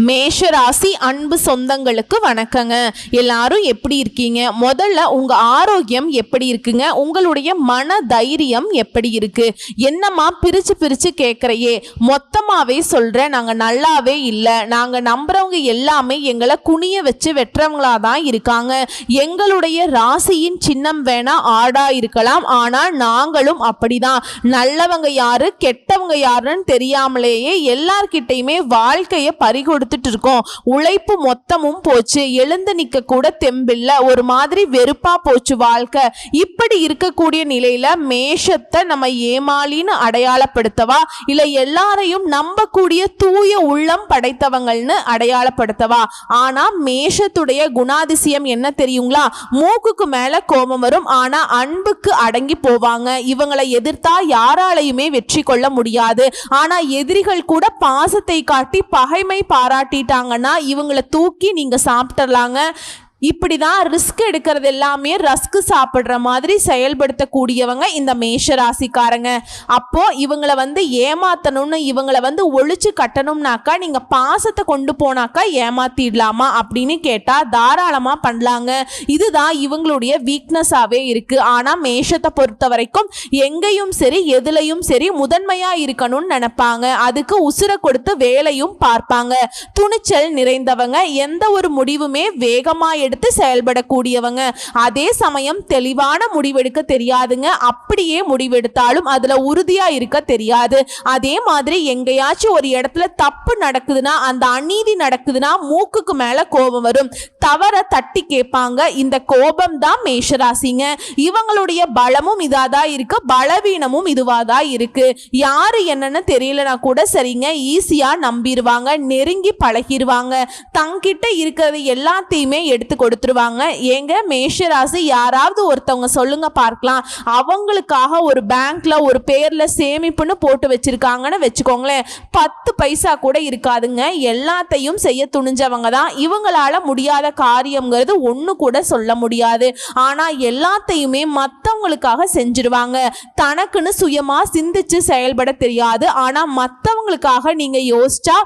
மேஷ ராசி அன்பு சொந்தங்களுக்கு வணக்கங்க. எல்லாரும் எப்படி இருக்கீங்க? முதல்ல உங்க ஆரோக்கியம் எப்படி இருக்குங்க? உங்களுடைய மன தைரியம் எப்படி இருக்கு? என்னம்மா பிரிச்சு பிரிச்சு கேட்குறையே மொத்தமாவே சொல்றேன். நாங்க நல்லாவே இல்லை. நாங்க நம்புறவங்க எல்லாமே எங்களை குனிய வச்சு வெட்டுறவங்களா தான் இருக்காங்க. எங்களுடைய ராசியின் சின்னம் வேணா ஆடா இருக்கலாம். ஆனால் நாங்களும் அப்படிதான். நல்லவங்க யாரு கெட்டவங்க யாருன்னு தெரியாமலேயே எல்லார்கிட்டையுமே வாழ்க்கையை கொடுத்துட்டு இருக்கோம் உழைப்பு மொத்தமும் போச்சு. எழுந்து நிக்க கூட தெம்பில்ல. ஒரு மாதிரி வெறுப்பா போச்சு வாழ்க்கை. இப்படி இருக்கக்கூடிய நிலையில மேஷத்தை நம்ம ஏமாளின்னு அடையாளப்படுத்தவா? இல்ல எல்லாரையும் நம்பக்கூடிய தூய உள்ளம் படைத்தவங்கள்னு அடையாளப்படுத்தவா? ஆனா மேஷத்துடைய குணாதிசயம் என்ன தெரியுங்களா? மூக்குக்கு மேல கோபம் வரும். ஆனா அன்புக்கு அடங்கி போவாங்க. இவங்களை எதிர்த்தா யாராலையுமே வெற்றி கொள்ள முடியாது. ஆனா எதிரிகள் கூட பாசத்தை காட்டி பகைமை பாராட்டிட்டாங்கன்னா இவங்களை தூக்கி நீங்கள் சாப்பிட்டுறலாங்க இப்படி தான் ரிஸ்க் எடுக்கிறது எல்லாமே ரஸ்க் சாப்பிட்ற மாதிரி செயல்படுத்தக்கூடியவங்க இந்த மேஷ ராசிக்காரங்க அப்போ இவங்களை வந்து ஏமாத்தணும்னு இவங்களை வந்து ஒழிச்சு கட்டணும்னாக்கா நீங்க பாசத்தை கொண்டு போனாக்கா ஏமாத்திடலாமா அப்படின்னு கேட்டா தாராளமா பண்ணலாங்க. இதுதான் இவங்களுடைய வீக்னஸாவே இருக்கு. ஆனா மேஷத்தை பொறுத்த வரைக்கும் எங்கேயும் சரி எதுலையும் சரி முதன்மையா இருக்கணும்னு நினைப்பாங்க. அதுக்கு உசுரை கொடுத்து வேலையும் பார்ப்பாங்க. துணிச்சல் நிறைந்தவங்க எந்த ஒரு முடிவுமே வேகமா எடுத்து செயல்படக்கூடியவங்க. அதே சமயம் தெளிவான முடிவெடுக்க தெரியாதுங்க. அப்படியே முடிவெடுத்தாலும் அதுல உறுதியா இருக்க தெரியாது. அதே மாதிரி எங்கேயாச்சும் ஒரு இடத்துல தப்பு நடக்குதுன்னா அந்த அநீதி நடக்குதுன்னா மூக்குக்கு மேல கோபம் வரும். தவற தட்டி கேட்பாங்க. இந்த கோபம் தான் மேஷராசிங்க. இவங்களுடைய பலமும் இதாதான் இருக்கு. பலவீனமும் இதுவாதான் இருக்கு. யாரு என்னன்னு தெரியலனா கூட சரிங்க. ஈஸியா நம்பிடுவாங்க நெருங்கி பழகிடுவாங்க தங்கிட்ட இருக்கிறது எல்லாத்தையுமே எடுத்து கொடுத்துருவாங்க. ஏங்க மேஷராசி யாராவது ஒருத்தவங்க சொல்லுங்க பார்க்கலாம். அவங்களுக்காக ஒரு பேங்க்ல ஒரு பேர்ல சேமிப்புன்னு போட்டு வச்சிருக்காங்கன்னு வச்சுக்கோங்களேன். பத்து பைசா கூட இருக்காதுங்க. எல்லாத்தையும் செய்ய துணிஞ்சவங்க தான். இவங்களால முடியாத காரியம்ங்கிறது ஒன்று கூட சொல்ல முடியாது. ஆனா எல்லாத்தையுமே மற்றவங்களுக்காக செஞ்சிருவாங்க. தனக்குன்னு சுயமா சிந்திச்சு செயல்பட தெரியாது. ஆனா மற்றவங்களுக்காக நீங்க யோசிச்சா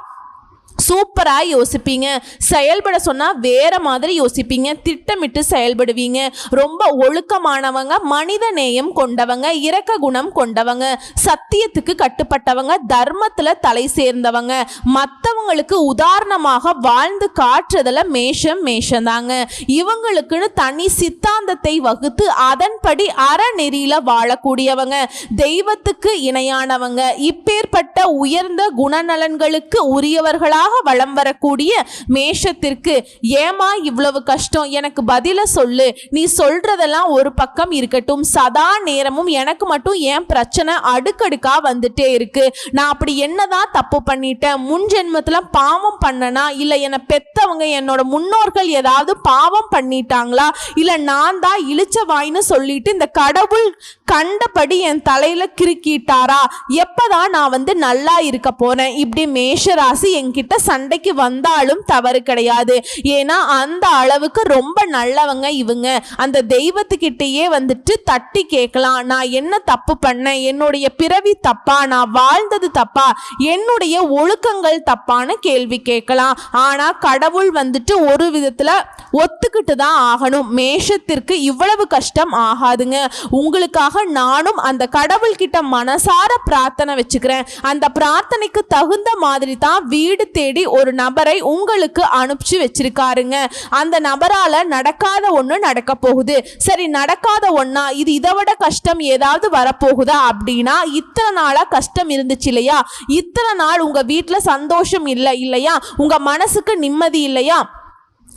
சூப்பராக யோசிப்பீங்க. செயல்பட சொன்னால் வேற மாதிரி யோசிப்பீங்க. திட்டமிட்டு செயல்படுவீங்க. ரொம்ப ஒழுக்கமானவங்க மனித நேயம் கொண்டவங்க இரக்க குணம் கொண்டவங்க சத்தியத்துக்கு கட்டுப்பட்டவங்க தர்மத்தில் தலை சேர்ந்தவங்க மற்றவங்களுக்கு உதாரணமாக வாழ்ந்து காட்டுறதில் மேஷம் மேஷந்தாங்க. இவங்களுக்குன்னு தனி சித்தாந்தத்தை வகுத்து அதன்படி அறநெறியில் வாழக்கூடியவங்க தெய்வத்துக்கு இணையானவங்க இப்பேற்பட்ட உயர்ந்த குணநலன்களுக்கு உரியவர்களாக வளம் வரக்கூடிய மேஷத்திற்கு ஏமா இவ்வளவு கஷ்டம்? எனக்கு பதில சொல்லு. நீ சொல்றதெல்லாம் ஒரு பக்கம் இருக்கட்டும். சதா நேரமும் எனக்கு மட்டும் ஏன் பிரச்சனை அடுக்கடுக்கா வந்துட்டே இருக்கு? நான் அப்படி என்னதான் தப்பு பண்ணிட்டேன்? முன் ஜென்மத்துல பாவம் பண்ணனா? இல்ல என்னை பெத்தவங்க என்னோட முன்னோர்கள் ஏதாவது பாவம் பண்ணிட்டாங்களா? இல்ல நான் தான் இழிச்ச வாயின்னு சொல்லிட்டு இந்த கடவுள் கண்டபடி என் தலையில கிறுக்கிட்டாரா? எப்பதான் நான் வந்து நல்லா இருக்க போறேன்? இப்படி மேஷராசி என்கிட்ட சண்டைக்கு வந்தாலும் தவறு கிடையாது. ஏன்னா அந்த அளவுக்கு ரொம்ப நல்லவங்க இவங்க. அந்த தெய்வத்துக்கிட்டேயே வந்துட்டு தட்டி கேட்கலாம். நான் என்ன தப்பு பண்ணேன்? என்னுடைய பிறவி தப்பா? நான் வாழ்ந்தது தப்பா? என்னுடைய ஒழுக்கங்கள் தப்பான கேள்வி கேட்கலாம். ஆனா கடவுள் வந்துட்டு ஒரு விதத்துல ஒத்துக்கிட்டு தான் ஆகணும். மேஷத்திற்கு இவ்வளவு கஷ்டம் ஆகாதுங்க. உங்களுக்காக நானும் அந்த கடவுள்கிட்ட மனசார பிரார்த்தனை வச்சுக்கிறேன். அந்த பிரார்த்தனைக்கு தகுந்த மாதிரி தான் வீடு தேடி ஒரு நபரை உங்களுக்கு அனுப்பிச்சு வச்சிருக்காருங்க. அந்த நபரால நடக்காத ஒன்று நடக்க போகுது. சரி நடக்காத ஒன்றா இது இதை விட கஷ்டம் ஏதாவது வரப்போகுதா அப்படின்னா இத்தனை நாளாக கஷ்டம் இருந்துச்சு இல்லையா? இத்தனை நாள் உங்கள் வீட்டில் சந்தோஷம் இல்லை இல்லையா? உங்கள் மனசுக்கு நிம்மதி இல்லையா?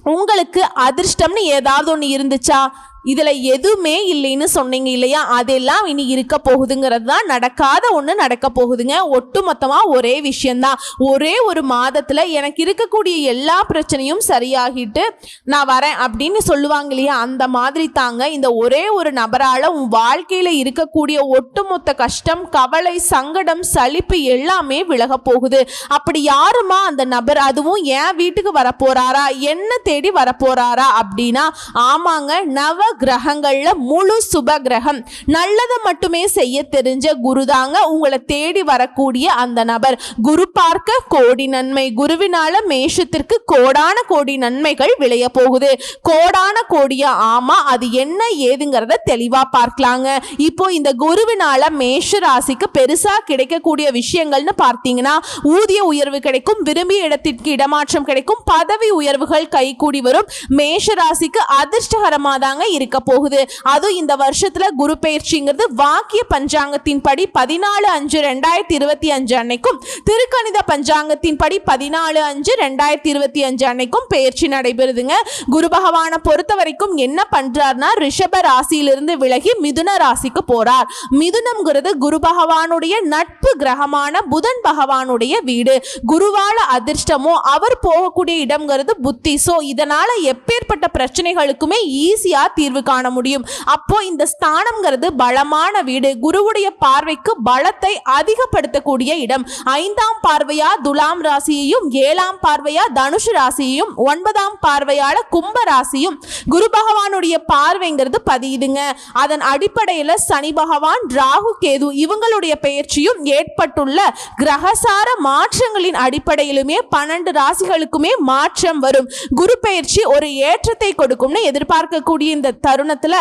உங்களுக்கு அதிர்ஷ்டம்னு ஏதாவது ஒன்று இருந்துச்சா? இதில் எதுவுமே இல்லைன்னு சொன்னீங்க இல்லையா? அதெல்லாம் இனி இருக்க போகுதுங்கிறது தான். நடக்காத ஒன்று நடக்க போகுதுங்க. ஒட்டு மொத்தமாக ஒரே விஷயந்தான் ஒரே ஒரு மாதத்தில் எனக்கு இருக்கக்கூடிய எல்லா பிரச்சனையும் சரியாகிட்டு நான் வரேன் அப்படின்னு சொல்லுவாங்க இல்லையா? அந்த மாதிரி தாங்க இந்த ஒரே ஒரு நபரால் உன் வாழ்க்கையில் இருக்கக்கூடிய ஒட்டுமொத்த கஷ்டம் கவலை சங்கடம் சலிப்பு எல்லாமே விலக போகுது. அப்படி யாருமா அந்த நபர்? அதுவும் என் வீட்டுக்கு வரப்போறாரா? என்ன தேடி வரப்போறாரா அப்படின்னா ஆமாங்க நவ கிரகங்கள்ல முழு சுப கிரகம் நல்லதை மட்டுமே செய்ய தெரிஞ்ச குருதாங்க உங்களை தேடி வரக்கூடிய அந்த நபர். குரு பார்க்க கோடி நன்மை. குருவினால மேஷத்திற்கு கோடான கோடி நன்மைகள் விளைய போகுது. கோடான கோடியா? ஆமா அது என்ன ஏதுங்கிறத தெளிவா பார்க்கலாங்க. இப்போ இந்த குருவினால மேஷ ராசிக்கு பெருசா கிடைக்கக்கூடிய விஷயங்கள்னு பார்த்தீங்கன்னா ஊதிய உயர்வு கிடைக்கும் விரும்பிய இடத்திற்கு இடமாற்றம் கிடைக்கும் பதவி உயர்வுகள் கைகூடி வரும். மேஷ ராசிக்கு அதிர்ஷ்டகரமா தாங்க இருக்க போகுது அதுவும் இந்த வருஷத்துல குரு பயிற்சிங்கிறது வாக்கிய பஞ்சாங்கத்தின் படி பதினாலு அஞ்சு ரெண்டாயிரத்தி இருபத்தி அஞ்சு அன்னைக்கும் திருக்கணித பஞ்சாங்கத்தின் படி பதினாலு அஞ்சு ரெண்டாயிரத்தி இருபத்தி அஞ்சு அன்னைக்கும் பயிற்சி நடைபெறுதுங்க. குரு பகவானை பொறுத்த வரைக்கும் என்ன பண்றார்னா ரிஷப ராசியிலிருந்து விலகி மிதுன ராசிக்கு போறார். மிதுனம்ங்கிறது குரு பகவானுடைய நட்பு கிரகமான புதன் பகவானுடைய வீடு. குருவால அதிர்ஷ்டமோ அவர் போகக்கூடிய இடம்ங்கிறது புத்தி. ஸோ இதனால எப்பேற்பட்ட பிரச்சனைகளுக்குமே ஈஸியா தீர்வு காண முடியும். அப்போ இந்த ஸ்தானம்ங்கிறது பலமான வீடு. குருவுடைய பார்வைக்கு பலத்தை அதிகப்படுத்தக்கூடிய இடம். ஐந்தாம் பார்வையா துலாம் ராசியையும் ஏழாம் பார்வையா தனுஷு ராசியையும் ஒன்பதாம் பார்வையால கும்ப ராசியும். குரு பகவானுடைய பார்வைங்கிறது பதியுதுங்க. அதன் அடிப்படையில் சனி பகவான் ராகு கேது இவங்களுடைய பெயர்ச்சியும் ஏற்பட்டுள்ள கிரகசார மாற்றங்களின் அடிப்படையிலுமே பன்னெண்டு ராசிகளுக்குமே மாற்றம் வரும். குரு பெயர்ச்சி ஒரு ஏற்றத்தை கொடுக்கும்னு எதிர்பார்க்கக்கூடிய இந்த தருணத்துல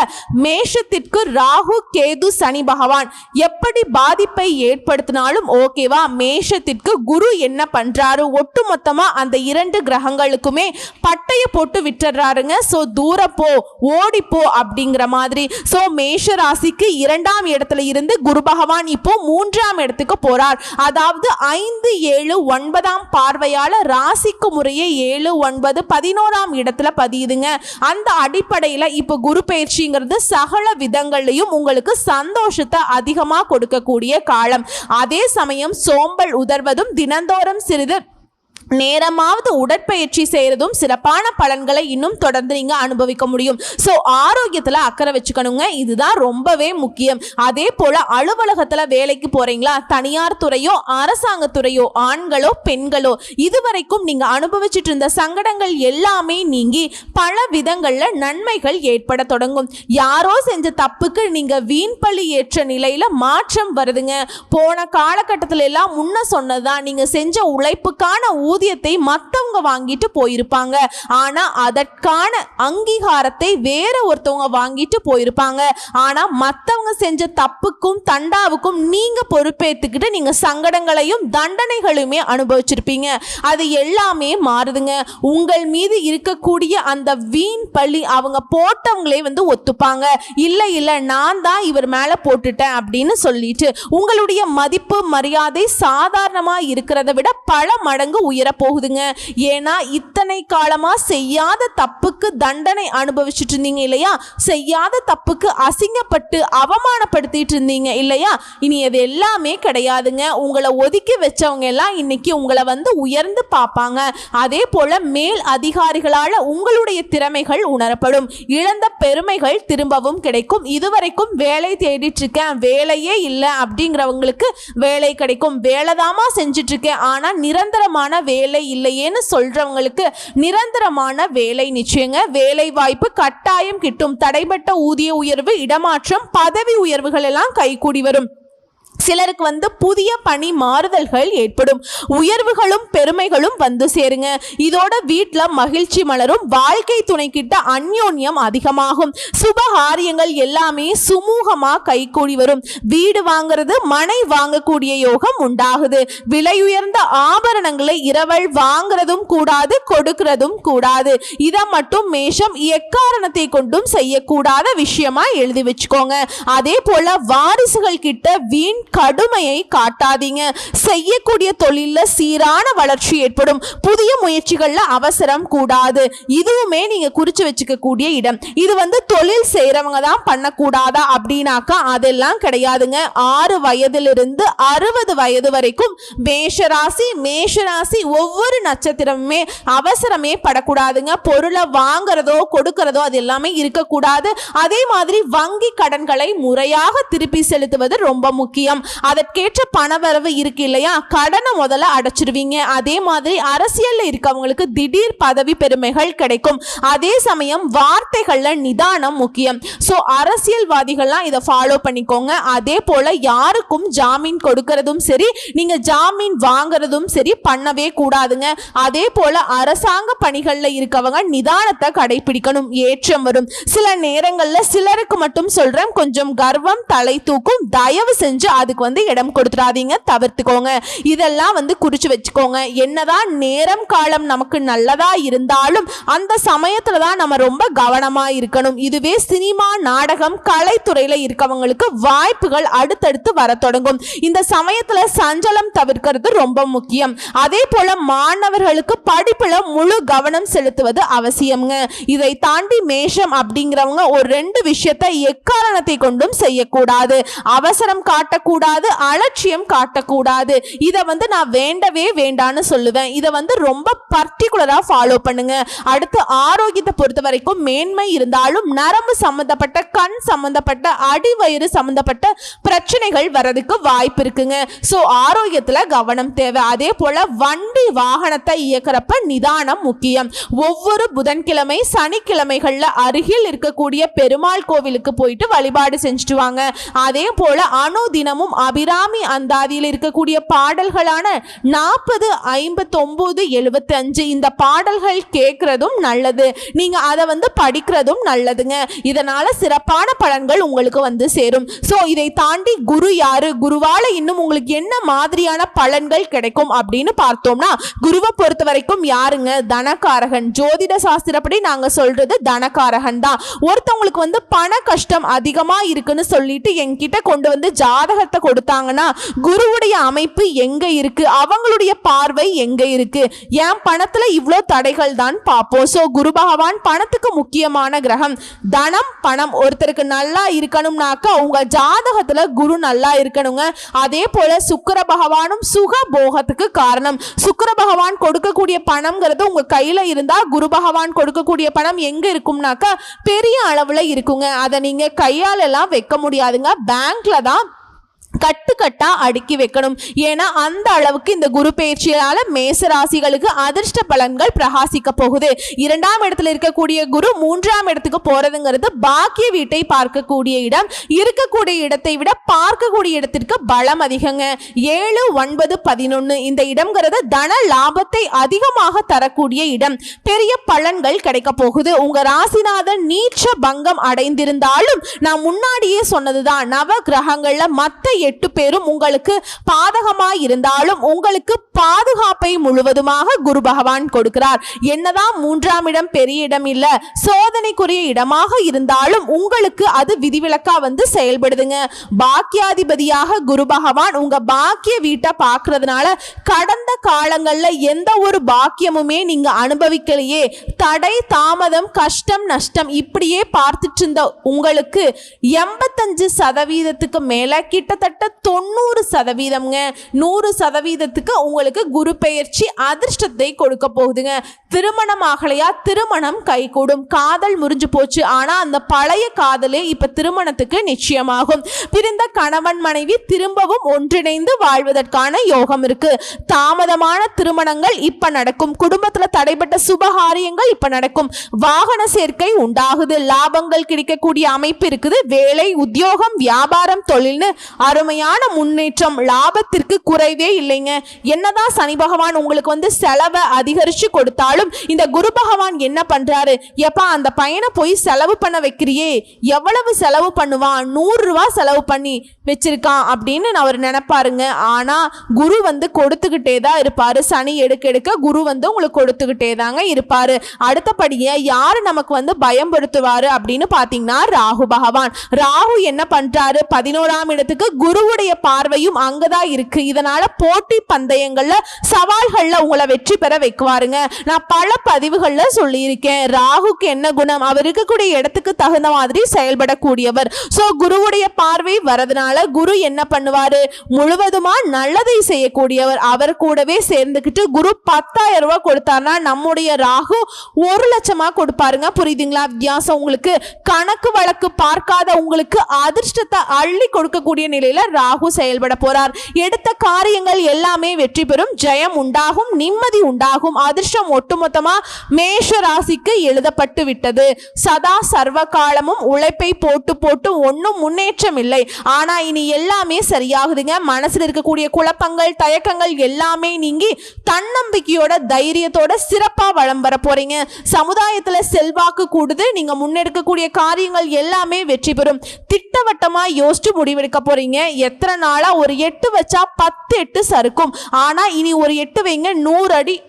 மேஷத்திற்கு ராகு கேது சனி பகவான் எப்படி பாதிப்பை ஏற்படுத்தினாலும் ஓகேவா மேஷத்திற்கு குரு என்ன பண்றாரு? ஒட்டுமொத்தமா அந்த இரண்டு கிரகங்களுக்குமே பட்டைய போட்டு விட்டுறாருங்க. ஸோ தூரப்போ போ அப்படிங்கிற மாதிரி. ஸோ மேஷ ராசிக்கு இரண்டாம் இடத்துல இருந்து குரு பகவான் இப்போ மூன்றாம் இடத்துக்கு போறார். அதாவது ஐந்து ஏழு ஒன்பதாம் பார்வையால ராசிக்கு முறையே ஏழு ஒன்பது பதினோராம் இடத்துல பதியுதுங்க. அந்த அடிப்படையில் இப்போ குரு பயிற்சிங்கிறது சகல விதங்கள்லையும் உங்களுக்கு சந்தோஷத்தை அதிகமாக கொடுக்கக்கூடிய காலம். அதே சமயம் சோம்பல் உதர்வதும் தினந்தோறும் சிறிது நேரமாவது உடற்பயிற்சி செய்கிறதும் சிறப்பான பலன்களை இன்னும் தொடர்ந்து நீங்கள் அனுபவிக்க முடியும். ஸோ ஆரோக்கியத்தில் அக்கறை வச்சுக்கணுங்க. இதுதான் ரொம்பவே முக்கியம். அதே போல் அலுவலகத்தில் வேலைக்கு போகிறீங்களா தனியார் துறையோ அரசாங்கத்துறையோ ஆண்களோ பெண்களோ இதுவரைக்கும் நீங்கள் அனுபவிச்சுட்டு இருந்த சங்கடங்கள் எல்லாமே நீங்கி பல விதங்களில் நன்மைகள் ஏற்பட தொடங்கும். யாரோ செஞ்ச தப்புக்கு நீங்கள் வீண் பழி ஏற்ற நிலையில் மாற்றம் வருதுங்க. போன காலகட்டத்தில் எல்லாம் முன்ன சொன்னதுதான். நீங்கள் செஞ்ச உழைப்புக்கான ஊர் ஊதியத்தை மற்றவங்க வாங்கிட்டு போயிருப்பாங்க. ஆனா அதற்கான அங்கீகாரத்தை வேற ஒருத்தவங்க வாங்கிட்டு போயிருப்பாங்க. ஆனா மற்றவங்க செஞ்ச தப்புக்கும் தண்டாவுக்கும் நீங்க பொறுப்பேற்றுக்கிட்டு நீங்க சங்கடங்களையும் தண்டனைகளுமே அனுபவிச்சிருப்பீங்க. அது எல்லாமே மாறுதுங்க. உங்கள் மீது இருக்கக்கூடிய அந்த வீண் பள்ளி அவங்க போட்டவங்களே வந்து ஒத்துப்பாங்க. இல்லை இல்லை நான் தான் இவர் மேலே போட்டுட்டேன் அப்படின்னு சொல்லிட்டு உங்களுடைய மதிப்பு மரியாதை சாதாரணமாக இருக்கிறத விட பல மடங்கு உயர் போகுதுங்க ஏன்னா இத்தனை காலமாக செய்யாத தப்புக்கு தண்டனை அனுபவிச்சுட்டு இருந்தீங்க இல்லையா? செய்யாத தப்புக்கு அசிங்கப்பட்டு அவமானப்படுத்திட்டு இருந்தீங்க இல்லையா? இனி அது எல்லாமே கிடையாதுங்க. உங்களை ஒதுக்கி வச்சவங்க எல்லாம் இன்னைக்கு உங்களை வந்து உயர்ந்து பார்ப்பாங்க. அதே போல மேல் அதிகாரிகளால் உங்களுடைய திறமைகள் உணரப்படும். இழந்த பெருமைகள் திரும்பவும் கிடைக்கும். இதுவரைக்கும் வேலை தேடிட்டு இருக்கேன் வேலையே இல்லை அப்படிங்கிறவங்களுக்கு வேலை கிடைக்கும். வேலைதாமா செஞ்சுட்டு இருக்கேன் ஆனால் நிரந்தரமான வேலை இல்லையேன்னு சொல்றவங்களுக்கு நிரந்தரமான வேலை நிச்சயங்க. வேலை வாய்ப்பு கட்டாயம் கிட்டும். தடைபட்ட ஊதிய உயர்வு இடமாற்றம் பதவி உயர்வுகள் எல்லாம் கைகூடி வரும். சிலருக்கு வந்து புதிய பணி மாறுதல்கள் ஏற்படும். உயர்வுகளும் பெருமைகளும் வந்து சேருங்க. இதோட வீட்டில் மகிழ்ச்சி மலரும். வாழ்க்கை துணை கிட்ட அந்யோன்யம் அதிகமாகும். சுபகாரியங்கள் எல்லாமே சுமூகமாக கைகூடி வரும். வீடு வாங்குறது மனை வாங்கக்கூடிய யோகம் உண்டாகுது. விலை உயர்ந்த ஆபரணங்களை இரவல் வாங்குறதும் கூடாது கொடுக்கிறதும் கூடாது. இதை மட்டும் மேஷம் எக்காரணத்தை கொண்டும் செய்யக்கூடாத விஷயமா எழுதி வச்சுக்கோங்க. அதே போல வாரிசுகள் கிட்ட வீண் கடுமையை காட்டாதீங்க. செய்யக்கூடிய தொழிலில் சீரான வளர்ச்சி ஏற்படும். புதிய முயற்சிகள்ல அவசரம் கூடாது. இதுவுமே நீங்க குறித்து வச்சுக்கக்கூடிய இடம். இது வந்து தொழில் செய்கிறவங்க தான் பண்ணக்கூடாதா அப்படின்னாக்கா அதெல்லாம் கிடையாதுங்க. ஆறு வயதிலிருந்து அறுபது வயது வரைக்கும் மேஷராசி மேஷராசி ஒவ்வொரு நட்சத்திரமுமே அவசரமே படக்கூடாதுங்க. பொருளை வாங்குறதோ கொடுக்கறதோ அது எல்லாமே இருக்கக்கூடாது. அதே மாதிரி வங்கி கடன்களை முறையாக திருப்பி செலுத்துவது ரொம்ப முக்கியம். முக்கியம் அதற்கேற்ற பணவரவு இருக்கு இல்லையா? கடனை முதல்ல அடைச்சிருவீங்க. அதே மாதிரி அரசியல்ல இருக்கவங்களுக்கு திடீர் பதவி பெருமைகள் கிடைக்கும். அதே சமயம் வார்த்தைகள்ல நிதானம் முக்கியம். ஸோ அரசியல்வாதிகள்லாம் இதை ஃபாலோ பண்ணிக்கோங்க. அதே போல யாருக்கும் ஜாமீன் கொடுக்கறதும் சரி நீங்க ஜாமீன் வாங்குறதும் சரி பண்ணவே கூடாதுங்க. அதே போல அரசாங்க பணிகள்ல இருக்கவங்க நிதானத்தை கடைபிடிக்கணும் ஏற்றம் வரும். சில நேரங்கள்ல சிலருக்கு மட்டும் சொல்றேன் கொஞ்சம் கர்வம் தலை தூக்கும் தயவு செஞ்சு அதுக்கு வந்து இடம் கொடுத்துடாதீங்க தவிர்த்துக்கோங்க. இதெல்லாம் வந்து குறிச்சு வச்சுக்கோங்க. என்னதான் நேரம் காலம் நமக்கு நல்லதா இருந்தாலும் அந்த சமயத்தில் தான் நம்ம ரொம்ப கவனமா இருக்கணும். இதுவே சினிமா நாடகம் கலைத்துறையில இருக்கவங்களுக்கு வாய்ப்புகள் அடுத்தடுத்து வர தொடங்கும். இந்த சமயத்துல சஞ்சலம் தவிர்க்கிறது ரொம்ப முக்கியம். அதே போல மாணவர்களுக்கு படிப்புல முழு கவனம் செலுத்துவது அவசியம்ங்க. இதை தாண்டி மேஷம் அப்படிங்கிறவங்க ஒரு ரெண்டு விஷயத்தை எக்காரணத்தை கொண்டும் செய்யக்கூடாது. அவசரம் காட்டக்கூடாது கூடாது அலட்சியம் காட்டக்கூடாது. இதை வந்து நான் வேண்டவே வேண்டான்னு சொல்லுவேன். இதை வந்து ரொம்ப பர்டிகுலரா ஃபாலோ பண்ணுங்க. அடுத்து ஆரோக்கியத்தை பொறுத்த வரைக்கும் மேன்மை இருந்தாலும் நரம்பு சம்பந்தப்பட்ட கண் சம்பந்தப்பட்ட அடிவயிறு சம்பந்தப்பட்ட பிரச்சனைகள் வரதுக்கு வாய்ப்பு இருக்குங்க. ஸோ ஆரோக்கியத்தில் கவனம் தேவை. அதே போல வண்டி வாகனத்தை இயக்கிறப்ப நிதானம் முக்கியம். ஒவ்வொரு புதன்கிழமை சனிக்கிழமைகளில் அருகில் இருக்கக்கூடிய பெருமாள் கோவிலுக்கு போயிட்டு வழிபாடு செஞ்சுட்டு வாங்க. அதே போல அனுதினமும் அபிராமி அந்தாதியில் இருக்கக்கூடிய பாடல்களான நாற்பது ஐம்பத்தொம்போது எழுபத்தஞ்சு இந்த பாடல்கள் கேட்கறதும் நல்லது. நீங்க அதை வந்து படிக்கிறதும் நல்லதுங்க. இதனால சிறப்பான பலன்கள் உங்களுக்கு வந்து சேரும். ஸோ இதை தாண்டி குரு யாரு? குருவால இன்னும் உங்களுக்கு என்ன மாதிரியான பலன்கள் கிடைக்கும் அப்படின்னு பார்த்தோம்னா குருவை பொறுத்த வரைக்கும் யாருங்க? தனக்காரகன். ஜோதிட சாஸ்திரப்படி நாங்க சொல்றது தனக்காரகன் தான். ஒருத்தவங்களுக்கு வந்து பண கஷ்டம் அதிகமா இருக்குன்னு சொல்லிட்டு என்கிட்ட கொண்டு வந்து ஜாதகத்தை கொடுத்தாங்கன்னா குருவுடைய அமைப்பு எங்க இருக்கு? அவங்களுடைய பார்வை எங்க இருக்கு? என் பணத்துல இவ்வளோ தடைகள் தான் பார்ப்போம். ஸோ குரு பகவான் பணத்துக்கு முக்கியமான கிரகம். தனம் பணம். ஒருத்தருக்கு நல்லா இருக்கணும்னாக்கா உங்க ஜாதகத்துல குரு நல்லா இருக்கணுங்க. அதே போல சுக்கர பகவானும் சுக போகத்துக்கு காரணம். சுக்கர பகவான் கொடுக்கக்கூடிய பணம்ங்கிறது உங்க கையில இருந்தா குரு பகவான் கொடுக்கக்கூடிய பணம் எங்க இருக்கும்னாக்கா பெரிய அளவுல இருக்குங்க. அதை நீங்க கையால எல்லாம் வைக்க முடியாதுங்க. பேங்க்ல தான் கட்டுக்கட்டா அடுக்கி வைக்கணும். ஏன்னா அந்த அளவுக்கு இந்த குரு பயிற்சியால மேச ராசிகளுக்கு அதிர்ஷ்ட பலன்கள் பிரகாசிக்க போகுது. இரண்டாம் இடத்துல இருக்கக்கூடிய குரு மூன்றாம் இடத்துக்கு போறதுங்கிறது பாக்கிய வீட்டை பார்க்கக்கூடிய இடம். இருக்கக்கூடிய இடத்தை விட பார்க்கக்கூடிய இடத்திற்கு பலம் அதிகங்க. ஏழு ஒன்பது பதினொன்னு இந்த இடம்ங்கிறது தன லாபத்தை அதிகமாக தரக்கூடிய இடம். பெரிய பலன்கள் கிடைக்க போகுது. உங்க ராசிநாதன் நீச்ச பங்கம் அடைந்திருந்தாலும் நான் முன்னாடியே சொன்னதுதான் நவ கிரகங்கள்ல மத்த எட்டு பேரும் உங்களுக்கு பாதகமாய் இருந்தாலும் உங்களுக்கு பாதுகாப்பை முழுவதுமாக குரு பகவான் கொடுக்கிறார். என்னதான் மூன்றாம் இடம் பெரிய இடம் இல்ல சோதனைக்குரிய இடமாக இருந்தாலும் உங்களுக்கு அது விதிவிலக்கா வந்து செயல்படுதுங்க. பாக்கியாதிபதியாக குரு பகவான் உங்க பாக்கிய வீட்டை பார்க்கறதுனால கடந்த காலங்கள்ல எந்த ஒரு பாக்கியமுமே நீங்க அனுபவிக்கலையே. தடை தாமதம் கஷ்டம் நஷ்டம் இப்படியே பார்த்துட்டு இருந்த உங்களுக்கு எண்பத்தஞ்சு சதவீதத்துக்கு மேல கிட்டத்தட்ட தொண்ணூறு சதவீதம்ங்க. நூறு சதவீதத்துக்கு உங்களுக்கு குரு பெயர்ச்சி அதிர்ஷ்டத்தை கொடுக்க போகுதுங்க. திருமணம் ஆகலையா? திருமணம் கைகூடும். காதல் முறிஞ்சு போச்சு. ஆனா அந்த பழைய காதலே இப்ப திருமணத்துக்கு நிச்சயமாகும். பிரிந்த கணவன் மனைவி திரும்பவும் ஒன்றிணைந்து வாழ்வதற்கான யோகம் இருக்கு. தாமதமான திருமணங்கள் இப்ப நடக்கும். குடும்பத்துல தடைபட்ட சுபகாரியங்கள் இப்ப நடக்கும். வாகன சேர்க்கை உண்டாகுது. லாபங்கள் கிடைக்கக்கூடிய அமைப்பு இருக்குது. வேலை உத்தியோகம் வியாபாரம் தொழில்னு அருமையான முன்னேற்றம் லாபத்திற்கு குறைவே இல்லைங்க. என்னதான் சனி பகவான் உங்களுக்கு வந்து செலவை அதிகரிச்சு கொடுத்தாலும் இந்த குரு பகவான் என்ன பண்றாரு? எப்பா அந்த பையனை போய் செலவு பண்ண வைக்கிறியே. எவ்வளவு செலவு பண்ணுவான்? நூறு செலவு பண்ணி வச்சிருக்கான் அப்படின்னு அவர் நினைப்பாருங்க. ஆனா குரு வந்து கொடுத்துக்கிட்டே தான் இருப்பாரு. சனி எடுக்க எடுக்க குரு வந்து உங்களுக்கு கொடுத்துக்கிட்டே தாங்க இருப்பாரு. அடுத்தபடியே யாரு நமக்கு வந்து பயம்படுத்துவார் அப்படின்னு பாத்தீங்கன்னா ராகு பகவான். ராகு என்ன பண்றாரு? பதினோராம் இடத்துக்கு குருவுடைய பார்வையும் அங்கதான் இருக்கு. இதனால போட்டி பந்தயங்கள்ல சவால்கள்ல உங்களை வெற்றி பெற வைக்குவாருங்க. நான் பல பதிவுகள்ல சொல்லியிருக்கேன். ராகுக்கு என்ன குணம்? அவர் இருக்கக்கூடிய இடத்துக்கு தகுந்த மாதிரி செயல்படக்கூடியவர். சோ குருவுடைய பார்வை வரதுனால குரு என்ன பண்ணுவாரு? முழுவதுமா நல்லதை செய்யக்கூடியவர். அவர் கூடவே சேர்ந்துக்கிட்டு குரு பத்தாயிரம் ரூபாய் கொடுத்தாருன்னா நம்முடைய ராகு ஒரு லட்சமா கொடுப்பாருங்க. புரியுதுங்களா? வித்தியாசம் உங்களுக்கு. கணக்கு வழக்கு பார்க்காத உங்களுக்கு அதிர்ஷ்டத்தை அள்ளி கொடுக்கக்கூடிய நிலையில திசையில ராகு செயல்பட போறார். எடுத்த காரியங்கள் எல்லாமே வெற்றி பெறும். ஜெயம் உண்டாகும் நிம்மதி உண்டாகும். அதிர்ஷ்டம் ஒட்டுமொத்தமா மேஷ ராசிக்கு எழுதப்பட்டு விட்டது. சதா சர்வ காலமும் உழைப்பை போட்டு போட்டு ஒன்றும் முன்னேற்றம் இல்லை. ஆனா இனி எல்லாமே சரியாகுதுங்க. மனசில் இருக்கக்கூடிய குழப்பங்கள் தயக்கங்கள் எல்லாமே நீங்கி தன்னம்பிக்கையோட தைரியத்தோட சிறப்பா வளம் வர போறீங்க. சமுதாயத்துல செல்வாக்கு கூடுது. நீங்க முன்னெடுக்கக்கூடிய காரியங்கள் எல்லாமே வெற்றி பெறும். திட்டவட்டமா யோசிச்சு முடிவெடுக்க போறீங்க. எத்தனை நாளா ஒரு எட்டு வச்சா பத்து எட்டு சறுக்கும். ஆனா இனி ஒரு எட்டு வைங்க நூறு அடி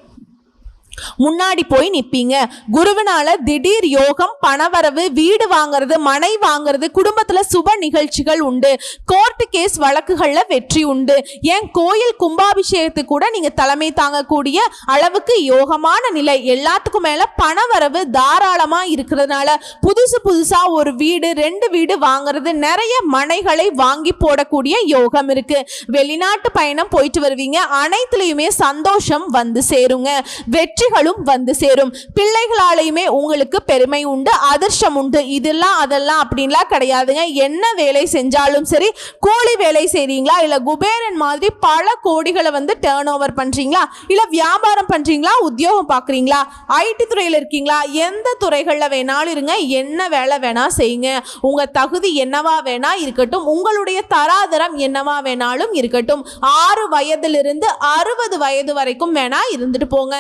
முன்னாடி போய் நிற்பீங்க குருவினால திடீர் யோகம் பணவரவு வீடு வாங்குறது மனை வாங்குறது குடும்பத்துல சுப நிகழ்ச்சிகள் உண்டு. கோர்ட் கேஸ் வழக்குகள்ல வெற்றி உண்டு. ஏன் கோயில் கும்பாபிஷேகத்துக்கு கூட நீங்க தலைமை தாங்கக்கூடிய அளவுக்கு யோகமான நிலை. எல்லாத்துக்கும் மேல பணவரவு தாராளமா இருக்கிறதுனால புதுசு புதுசா ஒரு வீடு ரெண்டு வீடு வாங்குறது நிறைய மனைகளை வாங்கி போடக்கூடிய யோகம் இருக்கு. வெளிநாட்டு பயணம் போயிட்டு வருவீங்க. அனைத்துலயுமே சந்தோஷம் வந்து சேருங்க. வெற்றி வெற்றிகளும் வந்து சேரும். பிள்ளைகளாலையுமே உங்களுக்கு பெருமை உண்டு அதிர்ஷ்டம் உண்டு. இதெல்லாம் அதெல்லாம் அப்படின்லாம் கிடையாதுங்க. என்ன வேலை செஞ்சாலும் சரி கூலி வேலை செய்றீங்களா? இல்ல குபேரன் மாதிரி பல கோடிகளை வந்து டேர்ன் ஓவர் பண்றீங்களா? இல்ல வியாபாரம் பண்றீங்களா? உத்தியோகம் பார்க்குறீங்களா? ஐடி துறையில் இருக்கீங்களா? எந்த துறைகளில் வேணாலும் இருங்க. என்ன வேலை வேணா செய்யுங்க. உங்க தகுதி என்னவா வேணா இருக்கட்டும். உங்களுடைய தராதரம் என்னவா வேணாலும் இருக்கட்டும். ஆறு வயதிலிருந்து அறுபது வயது வரைக்கும் வேணா இருந்துட்டு போங்க.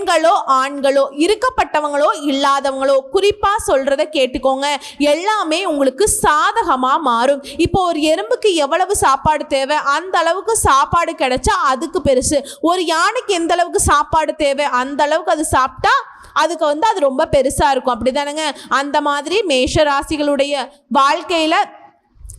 பெண்களோ ஆண்களோ இருக்கப்பட்டவங்களோ இல்லாதவங்களோ குறிப்பாக சொல்கிறத கேட்டுக்கோங்க. எல்லாமே உங்களுக்கு சாதகமாக மாறும். இப்போ ஒரு எறும்புக்கு எவ்வளவு சாப்பாடு தேவை? அந்த அளவுக்கு சாப்பாடு கிடைச்சா அதுக்கு பெருசு. ஒரு யானைக்கு எந்த அளவுக்கு சாப்பாடு தேவை? அந்த அளவுக்கு அது சாப்பிட்டா அதுக்கு வந்து அது ரொம்ப பெருசாக இருக்கும். அப்படி தானேங்க அந்த மாதிரி மேஷ ராசிகளுடைய வாழ்க்கையில்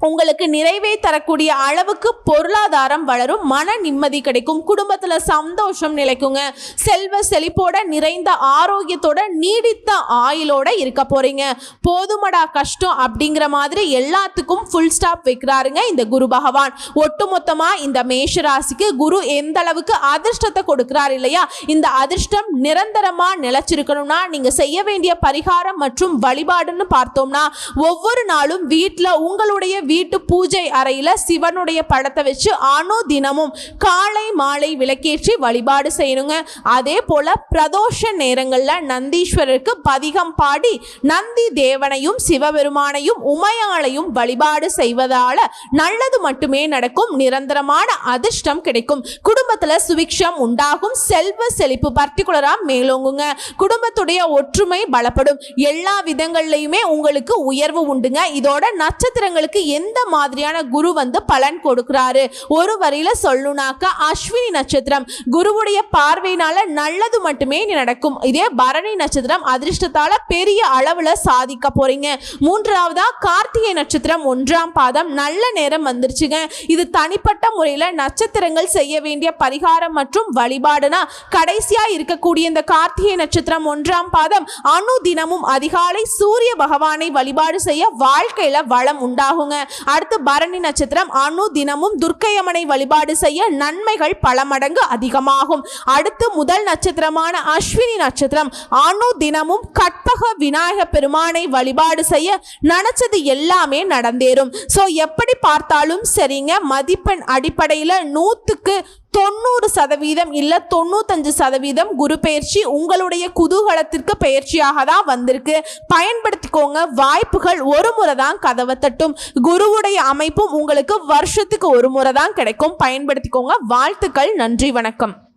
உங்களுக்கு நிறைவே தரக்கூடிய அளவுக்கு பொருளாதாரம் வளரும் மன நிம்மதி கிடைக்கும் குடும்பத்தில் சந்தோஷம் நிலைக்குங்க. செல்வ செழிப்போட நிறைந்த ஆரோக்கியத்தோட நீடித்த ஆயுளோட இருக்க போறீங்க. போதுமடா கஷ்டம் அப்படிங்கிற மாதிரி எல்லாத்துக்கும் ஃபுல் ஸ்டாப் வைக்கிறாருங்க இந்த குரு பகவான். ஒட்டுமொத்தமாக இந்த மேஷ ராசிக்கு குரு எந்த அளவுக்கு அதிர்ஷ்டத்தை கொடுக்கிறார் இல்லையா? இந்த அதிர்ஷ்டம் நிரந்தரமாக நிலைச்சிருக்கணும்னா நீங்கள் செய்ய வேண்டிய பரிகாரம் மற்றும் வழிபாடுன்னு பார்த்தோம்னா ஒவ்வொரு நாளும் வீட்டில் உங்களுடைய வீட்டு பூஜை அறையில் சிவனுடைய படத்தை வச்சு அணு தினமும் காலை மாலை விளக்கேற்றி வழிபாடு செய்யணுங்க. அதே போல் பிரதோஷ நேரங்களில் நந்தீஸ்வரருக்கு பதிகம் பாடி நந்தி தேவனையும் சிவபெருமானையும் உமையாளையும் வழிபாடு செய்வதால் நல்லது மட்டுமே நடக்கும். நிரந்தரமான அதிர்ஷ்டம் கிடைக்கும். குடும்பத்தில் சுவிக்ஷம் உண்டாகும். செல்வ செழிப்பு பர்டிகுலராக மேலோங்குங்க. குடும்பத்துடைய ஒற்றுமை பலப்படும். எல்லா விதங்கள்லையுமே உங்களுக்கு உயர்வு உண்டுங்க. இதோட நட்சத்திரங்களுக்கு எந்த எந்த மாதிரியான குரு வந்து பலன் கொடுக்கிறாரு? ஒரு வரியில சொல்லணும்னாக்கா அஸ்வினி நட்சத்திரம். குருவுடைய பார்வையினால நல்லது மட்டுமே நடக்கும். இதே பரணி நட்சத்திரம் அதிர்ஷ்டத்தால பெரிய அளவுல சாதிக்க போறீங்க. மூன்றாவதா கார்த்திகை நட்சத்திரம் ஒன்றாம் பாதம். நல்ல நேரம் வந்துருச்சுங்க. இது தனிப்பட்ட முறையில் நட்சத்திரங்கள் செய்ய வேண்டிய பரிகாரம் மற்றும் வழிபாடுனா கடைசியா இருக்கக்கூடிய இந்த கார்த்திகை நட்சத்திரம் ஒன்றாம் பாதம் அணு தினமும் அதிகாலை சூரிய பகவானை வழிபாடு செய்ய வாழ்க்கையில வளம் உண்டாகுங்க. அடுத்து பரணி நட்சத்திரம் அணு தினமும் துர்க்கையம்மனை வழிபாடு செய்ய நன்மைகள் பல மடங்கு அதிகமாகும். அடுத்து முதல் நட்சத்திரமான அஸ்வினி நட்சத்திரம் அணு தினமும் கற்பக விநாயக பெருமானை வழிபாடு செய்ய நினைச்சது எல்லாமே நடந்தேறும். ஸோ எப்படி பார்த்தாலும் சரிங்க மதிப்பெண் அடிப்படையில் நூற்றுக்கு தொண்ணூறு சதவீதம் இல்லை தொண்ணூத்தஞ்சு சதவீதம் குரு பயிற்சி உங்களுடைய குதூகலத்திற்கு பயிற்சியாக தான் வந்திருக்கு. பயன்படுத்திக்கோங்க. வாய்ப்புகள் ஒரு முறை தான் கதவை தட்டும். குருவுடைய அமைப்பும் உங்களுக்கு வருஷத்துக்கு ஒரு முறை தான் கிடைக்கும். பயன்படுத்திக்கோங்க. வாழ்த்துக்கள். நன்றி. வணக்கம்.